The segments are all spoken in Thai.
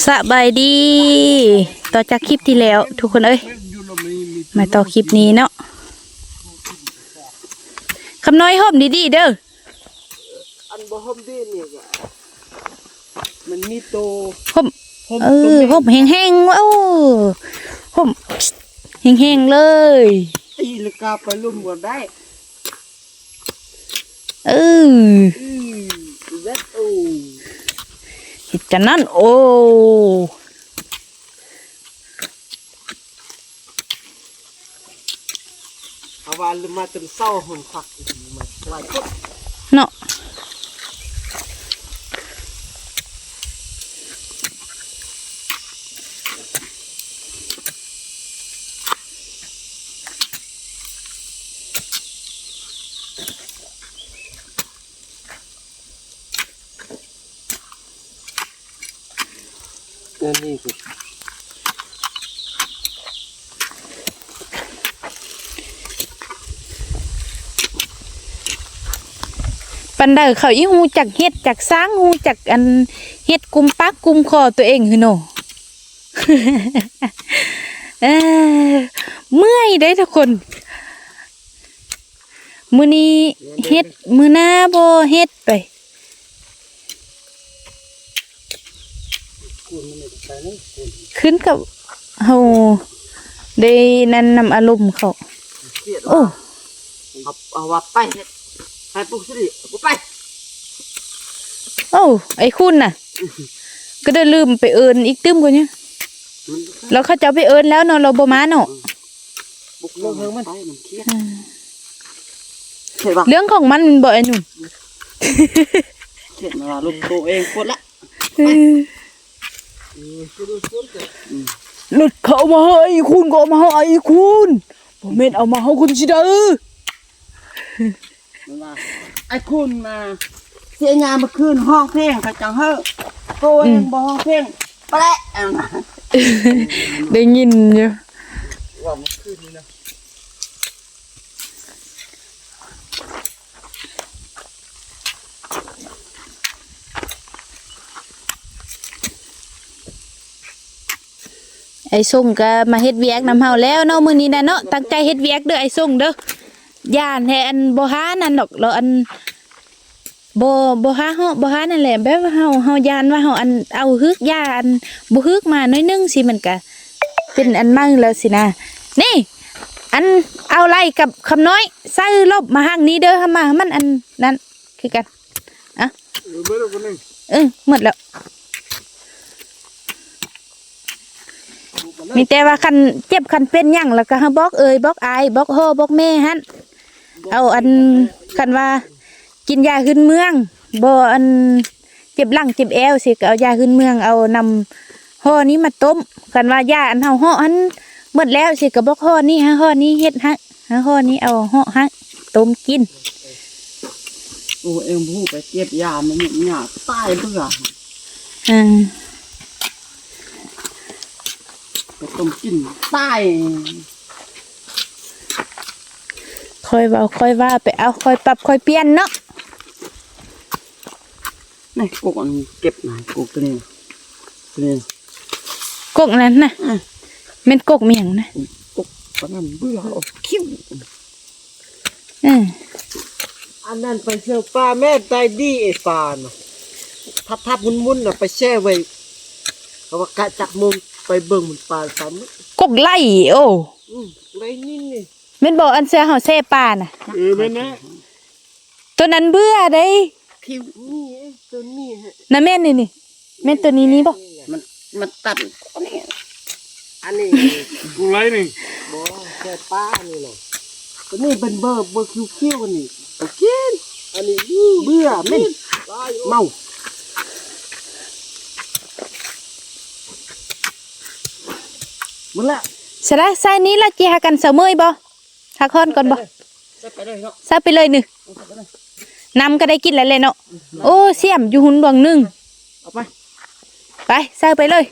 สบายดี ต่อจากคลิปที่แล้ว ทุกคนเอ้ย มาต่อคลิปนี้เนาะคำน้อยห่มดีๆเด้อ อันบ่ห่มดีนี่ก็มันมีโตห่มห่มเอตัวอแม่ห่มแห้งๆโอ้ห่มแห้งๆเลย ตีลกาไปลุ่มก็ได้ เอออือเด็ดโอ้เฮ็ดจังนั้น โอ้เอาวาลมาจนเศร้าหนคักอีกมาหลายคนเนาะ ปันเดอเขาอีหูจักเฮ็ดจักสร้างหูจักอันเฮ็ดกุมปักกุมคอตัวเองคือโนเออเมื่อยได้ทุกคนมื้อนี้เฮ็ดมื้อหน้าบ่เฮ็ดไปคุณมันไม่ได้ไปเลยคุณขึ้นกับเฮาได้นั่นนำอารมณ์เขาเกลียดโอ้เอาเอาว่าไปเฮ็ด ไปปลุกสิริบ่ไปโอ้ไอ้คุณน่ะ ก็ได้ลืมไปเอินอีกตึมกว่านี้มันแล้วเขาจะเอาไปเอินแล้วเนาะเราบ่มาเนาะบุกลงเฮิงมันไปมันเครียดเห็นปะเรื่องของมันมันบ่ไอ้หนุ่มเครียดมาลูกตัวเองปวดละหลุดเขามาให้ไอ้คุณก็เอามาให้ไอ้คุณบ่แม่นเอามาให้คุณสิเด้อ มันว่าไอ้คุณมาเสียงานเมื่อคืนห้องเพลงเขาจังเฮ้อโตเองบ่ห้องเพลงแปะเอานะได้ยินอยู่ว่าเมื่อคืนนี้นะไอ้ส่งก็มาเฮ็ดเวียกนำเฮาแล้วเนาะมื้อนี้นะเนาะตั้งใจเฮ็ดเวียกเด้อไอ้ส่งเด้อ ย่านให้อันบ่หานั่นดอกเราอันบ่บ่หาเฮาบ่หานั่นแหละแบบว่าเฮาเฮาย่านว่าเฮาอันเอาฮึกย่าอันบ่ฮึกมาหน้อยนึงสิมันก็เป็นอันมั่งแล้วสินะนี่ อันเอาไล่กับคำน้อยใส่ลบมาห้างนี้เด้อหามามันอันนั้นคือกันเออไม่รู้คนนึงเออหมดแล้วมีแต่ว่าคันเจ็บคันเป็นยังแล้วก็บอกเอ่ยบอกอายบอกพ่อบอกแม่ฮั่น เอาอันคันว่า กินยาขึ้นเมืองบ่อันเจ็บหลังเจ็บแอวสิก็เอายาขึ้นเมืองเอานำห่อนี้มาต้มคันว่ายาอันเฮาห่ออันหมดแล้วสิก็บอกห่อนี้ฮะห่อนี้เฮ็ดฮะฮะห่อนี้เอาห่อฮะต้มกินโอ้เอ็งพูดไปเก็บยามันเนี่ยหยาตายเบื่ออ่าไปต้มกินตาย ค่อยเว้าค่อยว่าไปเอาค่อยปรับค่อยเปลี่ยนเนาะนี่กกอันเก็บหน่อยกกตัวนี้ตัวนี้กกนั้นน่ะอะแม่นกกเมียงนะกกปานนั้นเบื่อเอาคิ้วเอออันนั้นไปเชื่อปลาแม่ตายดีไอ้ปลาน่ะทับทับมุนมุนๆน่ะไปแช่ไว้เขาว่ากะจักมุมไปเบิ่งมันปลาซ้ำกกไล่โอ้อืมไรนี่นี่ แม่นบอกอันเสือเฮาแซ่ปลาน่ะ เออแม่นะตัวนั้นเบื่อได้คิ้วนี่ไอ้ตัวนี้ฮะน่ะแม่นนี่นี่แม่นตัวนี้นี่บ่มันมันตัดอันนี้อันนี้กูไรนี่บ่แค่ป้านี่เนาะตัวนี้เป็นเบอร์เบอร์คิวคิวอันนี้โอเคอันนี้เบื่อแม่นเมาหมดละสระใส่นี้ละกี่หากันเสมอบ่ ทักคอนก่อนบ่จะไปเลยเนาะใส่ไปเลยนึนำก็ได้กินแล้วแหละเนาะโอ้เสียมอยู่หุ่นดวงหนึงเอาไปไปใส่ไปเลย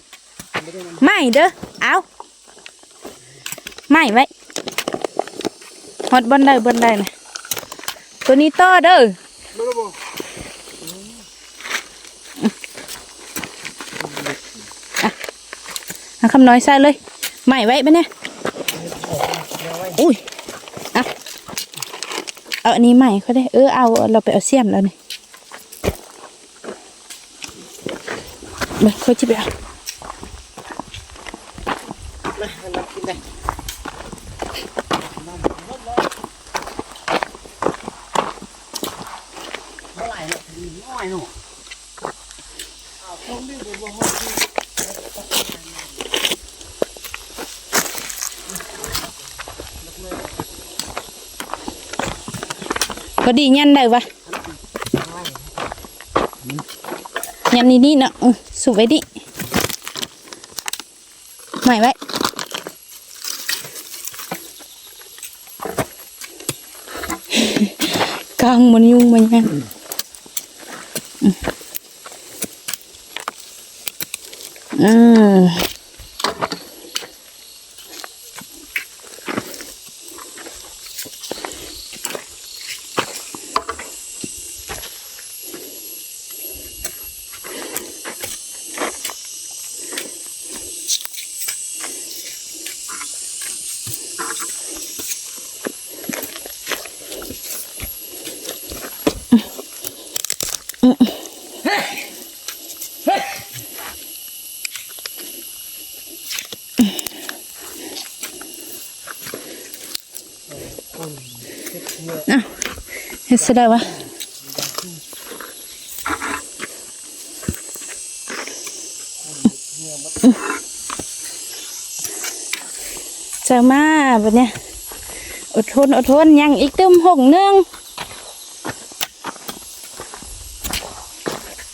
ไม่เด้อเอาไม่ไว้ฮอดบนได้บนได้นะตัวนี้ต่อเด้อไม่รู้บ่อเอาคำน้อยใส่เลยใหม่ไว้ปะเนี่ยอุ้ยอะ เอาอันนี้ใหม่เขาได้ เออเอาเราไปเอาเสียมแล้วนี่เบิ่งเขาจะไปเอาให้เรากินได้เมื่อไหร่เนาะน้อยเนาะเอาตรงนี้บ่บ่ฮอดที่ พ อดียันได้ปะยันนี่นี่เนาะอื้อสูบไว้ดิใหม่ไว้กลางมันยุ่งมันยังอืม เฮ็ดซะได้วะเจะมาแบัดเนี้ยอดทนอดทนยังอีกตึมหงนึง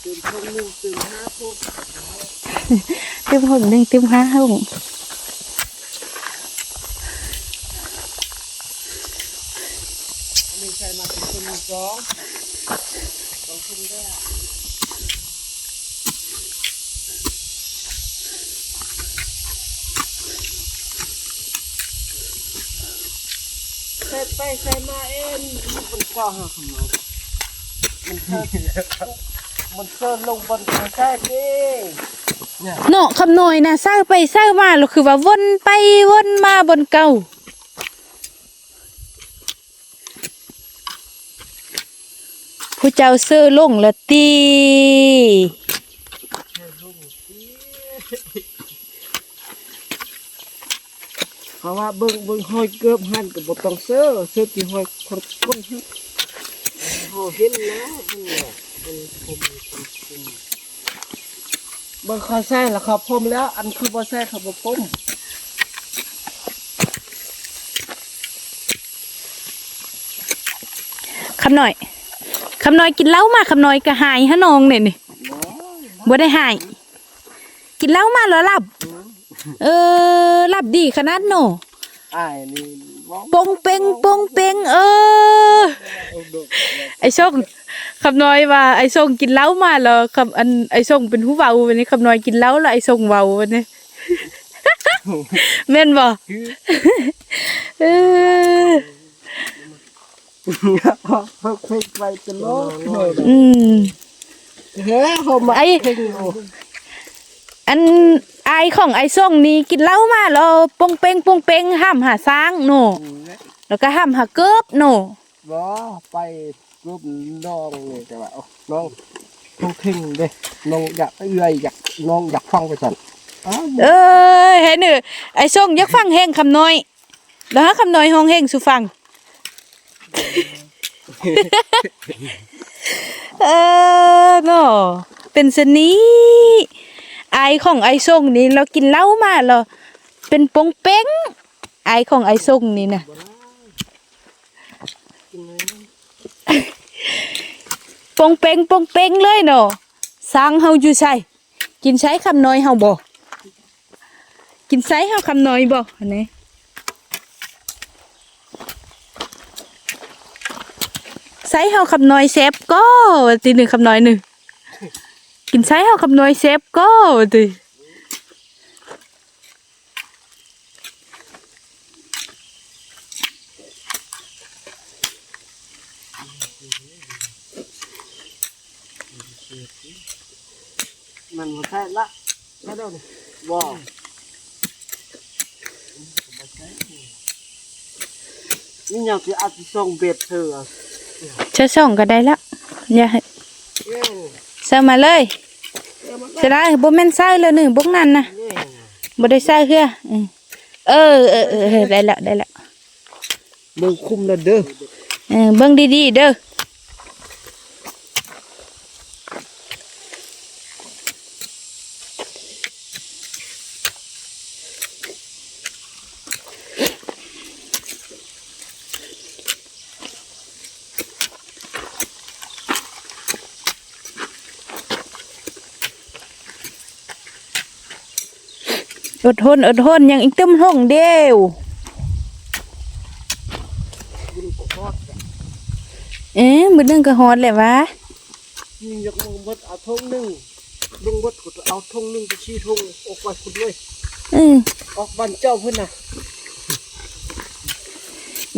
ตึมหงนึ่งตึมห้าตึมหงนึงตึมห้าหง อันนี้ใส่มาเป็น องสองคนด้วยใส่ไปใส่มาเองมันก็หาขโมยมันเชิดมันเชิดลงบนกระแทกดิเนาะคำหน่อยนะเศร้าไปเศร้ามาแล้วคือว่าวนไปวนมาบนเก่า ผู้เจ้าซื้อลงละตีเพราะว่าเบิ่งเบิ่งห้อยเกือบหันกับบ่ต้องเสื้อเสื้อที่ห้อยคนก้นหันโอ้เห็นแล้วเบิ่งแล้วเป็นผมผมเบิ่งเขาใส่แล้วครับผมแล้ว อันคือบ่ใส่เขาบ่ผมคำหน่อย คำหน่อยกินเหล้ามาคำหน่อยก็หายฮะน้องเนี่ยนี่บ่ได้หาย กินเหล้ามาแล้วหลับ เออหลับดีขนาดโนอ้ายนี่ว้าวปงเปงปงเปงเออ ไอ้ส่งคำน้อยว่าไอ้ส่งกินเหล้ามาแล้วคำอันไอ้ส่งเป็นผู้เบาวันนี้คำน้อยกินเหล้าแล้วไอ้ส่งเบาวันนี้แม่นบ่ เออเพิ่งเพิ่งไปจะโลกเลยอืมเฮ้ยเขามาไอ้เพิ่งโอ้อันไอของไอ้ส่งนี่กินเหล้ามาแล้วปงเปงปงเปงห้ามหาสร้างโนแล้วก็ห้ามหาเกิบโนบ่ไปรูปน้องนี่แต่ว่าเอาน้องทุ่งทิ้งเด้น้องอยากเอื้อยอยากน้องอยากฟังไปสั่นอ้าวเอ้ยเห็นเด้อไอ้ส่งอยักฟังแห้งคำน้อยแล้วหาคำน้อยห้องแห้งสุฟัง เออเนาะเป็นสนี้ไอของไอส่งนี่เรากินเหล้ามาเราเป็นปงเป้งไอของไอส่งนี่นะปงเป้งปงเป้งเลยเนาะสร้างเฮาอยู่ใช่กินใช้คำน้อยเฮาบ่กินใช้เฮาคำน้อยบ่อันนี้ เฮาคำน้อยแซบก็ตีหนึ่งคำน้อยหนึ่งกินไซเฮาคำน้อยแซบก็ตีมันใช่ละไม่ได้บ่นี่ยังคืออาจจะส่งเบ็ดเธอ จะเชื่อส่องก็ได้แล้วอย่าเอ้ยเสื้อมาเลยเสร็จแล้วบ่แม่นใส่เลยหนึ่งพวกนั่นนะเนี่ยบ่ได้ใส่เคือเออเออเออเออได้แล้วได้แล้วมึงคุมนะเด้อเออเบิ่งดีๆเด้อ อดทนอดทนยังอีกตึมห้องเดียวเอ๊ะมือนึงก็ฮอดแหละวะนี่อยากมึงบดเอาทงหนึ่งลุงบดก็เอาทงหนึ่งไปชี้ทงออกไปคุณเลยเออออกบ้านเจ้าเพื่อนน่ะ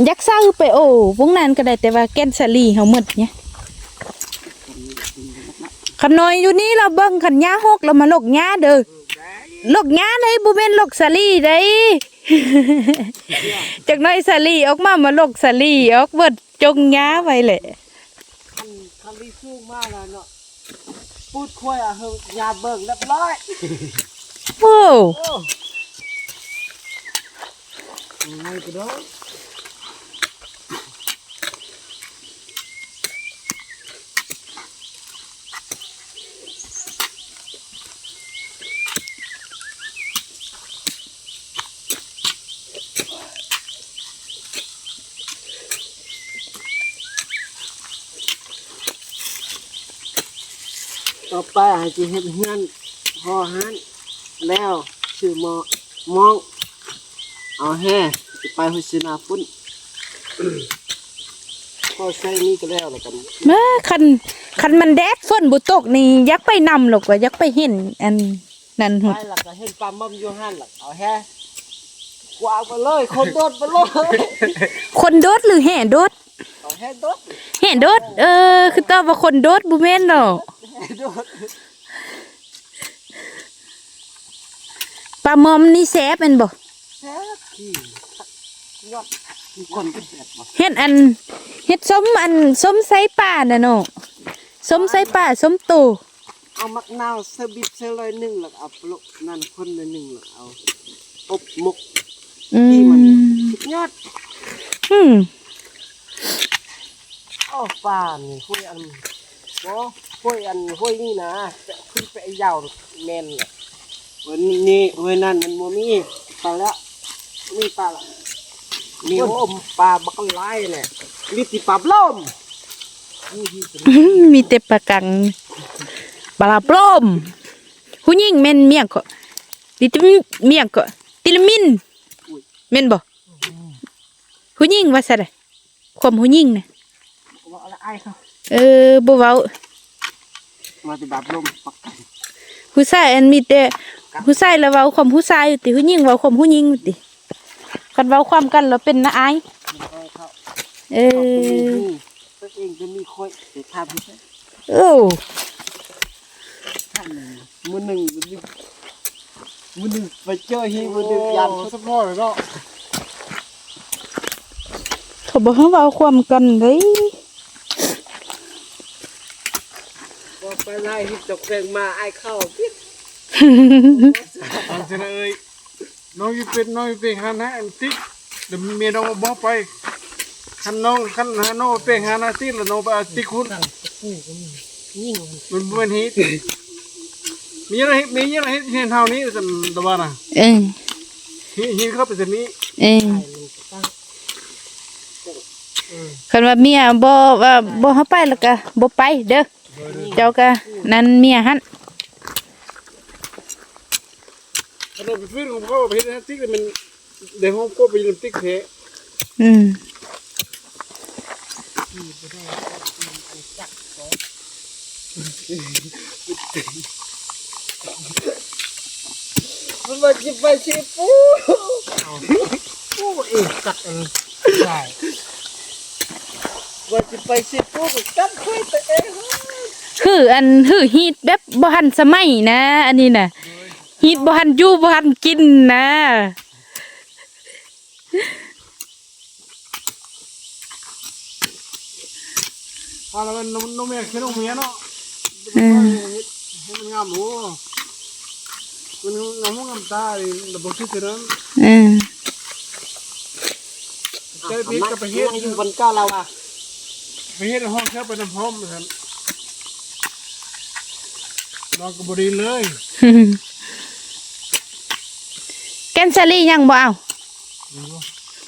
ยักษ์ซ่าคือไปโอ้พวกนั้นก็ได้แต่ว่าแก่นสาลีเฮาหมดเนี่ยคำน้อยอยู่นี่เราเบิ่งขันย้าหกเรามาลกย้าเด้อ ลกย้าได้บ่แม่นลกสาลีได้จากหน้อยสาลีออกมามาลกสาลีออกเบิดจงย้าไว้แหละคันคันที่สู้มากแล้วเนาะพูดคุยอะเฮงยาเบิ่งเรียบร้อยโอ้โอ้ไงก็ได้ ต่อไปอาจจะเห็นเฮือนพอหันแล้วชื่อหมอมอง เอาแห่จะไปหุสินาพุ่นพอใช้นี่ก็แล้วแล้วกันมาคันคันมันแดดฝนบ่ตกนี่อยักไปนำหรอกว่าอยักไปเห็นอันนั่นไปหุ่นหลักก็เห็นปลามั่มอยู่หันหลักเอาแห่กวางไปเลย คนโดดไปเลยคนโดดหรือแห่โดดเอาแห่โดดแห่โดดเออ คือตอบว่าคนโดดบ่แม่นดอกแห่ โดดปลามอมนี่แซ่บแม่นบ่แห่ขี้ยอดมีคนก็แดดมาเฮ็ดอันเฮ็ดส้มอันส้มไสป่าน่ะเนาะส้มไสป่าส้มโตเอามักนาวเซอร์บิบเซอร์ลอยหนึ่งหลักเอาปลุกนั่นคนละหนึ่งหลักเอาอบหมกอืที่มันมสุดยอดอืมอ้อป่านี่ห้วยอัน บ่ห้วยอันห้วยนี่นะจะขึ้นไปไอ้ยาวแม่นน่ะวันนี้นี่ห้วยนั่นมันบ่มีปลาแล้วมีปลาละมีโอมปลาบักไล่เนี่ยมีติปลาบล้อมนี่ที่เป็นมีแต่ปลากังปลาปลอมผู้หญิงแม่นเมียงก็ดิตมเมียงก็ติลมินแม่นบ่ผู้หญิงว่าซะได้ความผู้หญิงน่ะว่าอะไรไอ้เขา เออบ่เว้ามาติแบบลมปักกันผู้ชายอันมีแต่ผู้ชายแล้วเว้าความผู้ชายอยู่ติผู้หญิงเว้าความผู้หญิงอยู่ติคันเว้าความกันแล้วเป็นนะอายมันเอาเขาเอเขาเป็นอนี่ตัวเองจะมีค่อยแต่ทำให้โอ้ท่านหนึ่งมือหนึ่งมือหนึ่งมือหนึ่งไปเจอฮีมือหนึ่งยันสปอร์ตเนาะเขาบอกให้เว้าความกันเด้ย ไปไล่ที่ตกแรงมาไอ้เข้าพิษอันเจนะเอ้ยน้องอยูเป็นน้องอยูเป็นฮันนะอันติ๊กเดี๋ยวเมียน้องมาบอกไปคันน้องคันหาน้องเป็นฮันนะติ๊กแล้วน้องไปเอาติ๊กคุณยิ่งมันเป็นฮิตมีอะไรมีอะไรเห็นเท่านี้สันตะวันอะเออฮิตฮิตเข้าไปสันนี้เออ Ừ. คันว่าเมียบ่ว่าบ่เฮาไปแล้วก็บ่ไปเด้อ เจ้าก็นั่นเมียหั่นถ้าเราไปฟื้นของเขาไปเห็นนะติ๊กเลยมันเดี๋ยวเขาก็ไปยืนติ๊กเทะอืมมันมาจิบไปชิปูปูเอ๊ะกัดเองใช่ว่าจิบไปชิปูก็กัดคุยแต่เอง คืออันคือฮีตแบบบ่หันสมัยนะ อันนี้นะฮีตบ่หันอยู่บ่หันกินนะพอแล้วมันนมเมียขึ้นนมเมียเนาะมันงามโอ้มันงามงามตาเลยระบบที่เท่านั้นอืมใจพีกับไปเฮ็ดอยู่บนก้าเราอะไปเฮ็ดห้องแค่ไปน้ำหอมนะครับ นอนกับบดีเลยแกนซาลี่ยังบ่เอา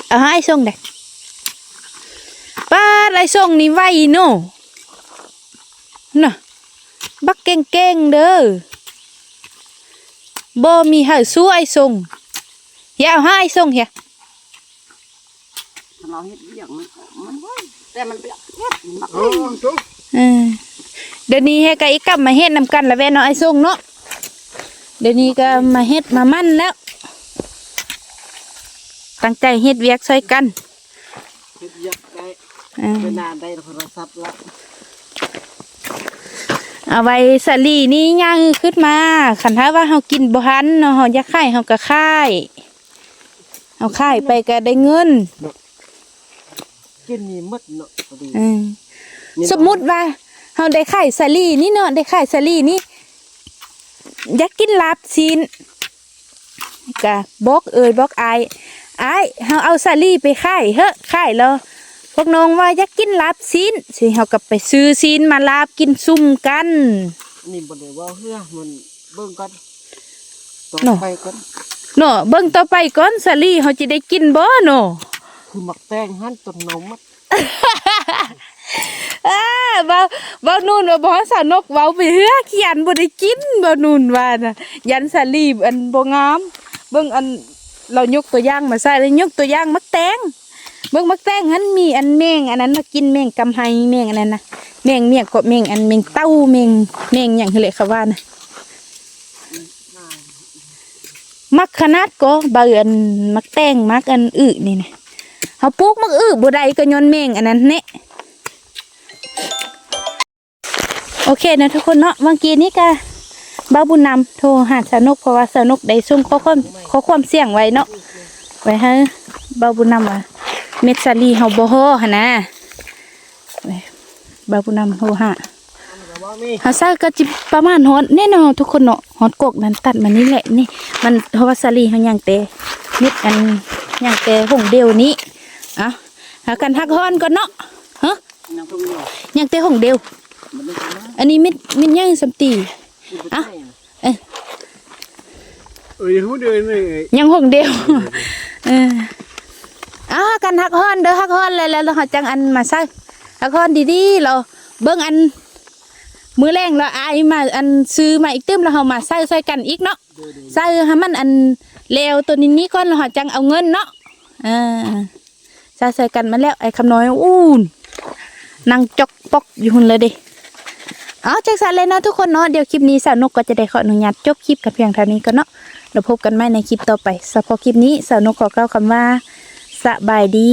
เอาให้ส่งเด้ป้าไรส่งนี่ไวโน่น่ะบักเก่งๆเด้อบ่มีให้สู้ไอ้ส่งอย่าเอาให้ส่งเฮียเราเฮ็ดอย่างมันมันไว้แต่มันเป็นเฮ็ดมักโอ้จุ๊บเออ เดี๋ยวนี้ให้กะอีกลับมาเฮ็ดนำกันละแว่เนาะไอ้ส่งเนาะเดี๋ยวนี้ก็มาเฮ็ดมามั่นแล้ว ตั้งใจเฮ็ดเวียกช่วยกันเฮ็ดยักได้อ่าเวลาได้โทรศัพท์ละเอาไว้สาลีนี่ย่างขึ้นมาคันถ้าว่าเฮากินบ่ทันเนาะเฮาอยากขายเฮาก็ขายเฮาขายไปก็ได้เงินกินนี่หมดเนาะพอดีอืมสมมุติว่า เฮาได้ขายสาลีนี่เนาะได้ขายสาลีนี่อยากกินลาบซีนก็บอกเอ่ยบอกอายอายเฮาเอาสาลีไปขายเฮ้อะขายแล้วพวกน้องว่าอยากกินลาบซีนสิเฮาก็ไปซื้อซีนมาลาบกินซุ่มกันนี่บ่ได้ว่าเฮือมันเบิ่งก่อนต่อเนาะไปก่อนเนาะเบิ่งต่อไปก่อนสาลีเฮาจะได้กินบ่เนาะคือหมักแป้งหั่นต้นนมมัดอ้า เบาเบานู่นว่าบ่สานกเว้าไปเฮือขี้ยันบ่ได้กินเบานู่นว่าน่ะยันสาลีอันบ่งามเบิ่งอันเรายกตัวอย่างมาใส่แล้วยกตัวอย่างมักแตงเบิ่งมักแตงหันมีอันแมงอันนั้นมากินแมงกำไห้แมงอันนั้นนะแมงเมียกก็แมงอันแมงเต้าแมงแมงหยังคือเลยเขาว่านะมักขนาดก็บาอันมักแตงมักอันอึนี่นะเฮาปลูกมักอึบ่ได้ก็ย้อนแมงอันนั้นแหละ โอเคนะทุกคนเนาะเมื่อกี้นี้ก็บ้าบุญนำโทรหาสนุกเพราะว่าสนุกได้ซุ่มข้อความข้อความเสี่ยงไว้เนาะไว้ให้บ้าบุญนำว่าเม็ดซาลีเฮาบ่ฮอหั่นะบ้าบุญนำโทรหาแต่ว่ามีเฮาซะก็จิประมาณฮอดแน่นอนทุกคนเนาะฮอดกกนั้นตัดมานี่แหละนี่ มันเพราะว่าซาลีเฮายังเตเม็ดอันยังเตหงเดียวนี้อะหากันฮักฮอนก่อนเนาะฮะย่าะยังเตหงเดียว อันนี้เม็ดเม็ดย่างสัมตีที่บ่ใช่อะเอ้ยหูเดียวนี่ยังหงเดียวเอออ้ากันฮักฮอนเด้อฮักฮอนแล้วแล้วเราหาจังอันมาใส่ฮักฮอนดีๆเราเบิ่งอันมือแรงเราอายมาอันซื้อมาอีกเติมแล้วเฮามาใส่ใส่กันอีกเนาะใส่ให้มันอันเลวตัวนี้นี้ก่อนเราหาจังเอาเงินเนาะอ่าใส่ใส่กันมาแล้วไอ้คำน้อยอู้นนั่งจอกปอกอยู่หุ่นเลยเดิ เอาจักสันเลยเนาะทุกคนเนาะเดี๋ยวคลิปนี้สาวนกก็จะได้ขออนุญาตจบคลิปกันเพียงเท่านี้ก็เนาะเราพบกันใหม่ในคลิปต่อไปสำหรับคลิปนี้สาวนกขอกล่าวคำว่าสบายดี